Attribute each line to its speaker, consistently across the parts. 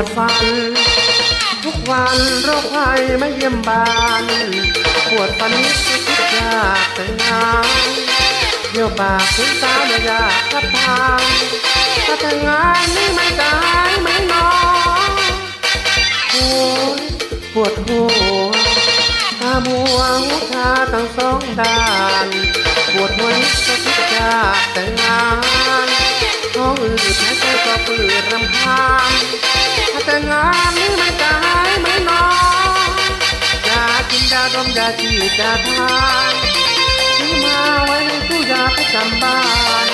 Speaker 1: ปวดฟัน ทุกวันโรคภัยไม่เยี่ยมบานปวดฟันนิดคิดยากแต่งานเดี๋ยวปากถึงสาวไม่อยากรับทานถ้าแต่งานนี่มันจะหายไมหนอโอ้ยปวดหัวตามัวหูชาทั้งสองด้านปวดหัวนิดก็คิดยากแต่งงานท้องอืด หายใจก็ปืดรำคาญถ้าแต่งงานนี้มันจะหายไหมนอยากินยาดมยาจีดยาทานซื้อมาไว้ในตู้ยาประจำบ้าน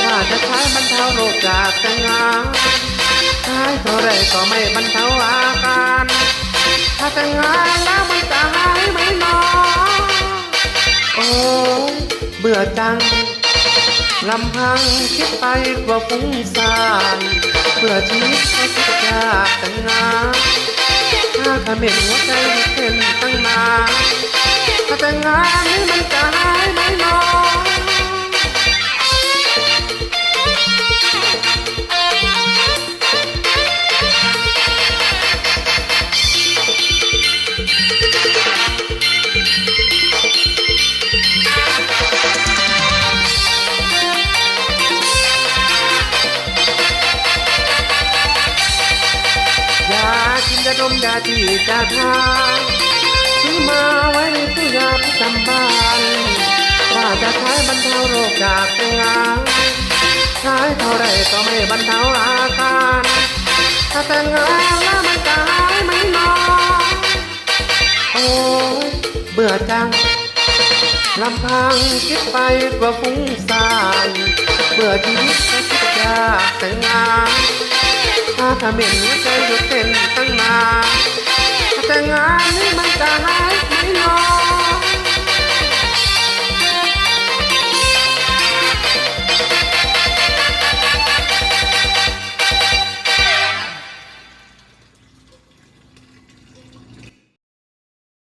Speaker 1: ว่าจะใช้บรรเทาโรคจากแต่งงานใช้เท่าไรก็ไม่บรรเทาอาการ ถ้าแต่งงานแล้วมันจะหายไหมนองโอ้เบื่อจัง ลำพังคิดไปกว่าฟุ้งซ่านเพื่อชีวิตให้คิดยากแต่งงานถ้าขมิ้นหัวใจเป็นตั้งนานถ้าแต่งงานนี้มันจะ กินยาดมยาจีดยาทาซื้อมาไว้ในตู้ยาประจำบ้านว่าจะใช้บรรเทาโรคจากแตงงานใช้เท่าไรก็ไม่บรรเทาอาการถ้าแต่งงานแล้วมันจะหายไหมน้อโอ้ยเบื่อจังลำพังคิดไปกว่าฟุ้งซ่านเบื่อชีวิตแค่คิดยากแต่งงาน ถ้าทำเห็นหัวใจหยุดเต้นตั้งนานแต่งานนี้มันจะหาย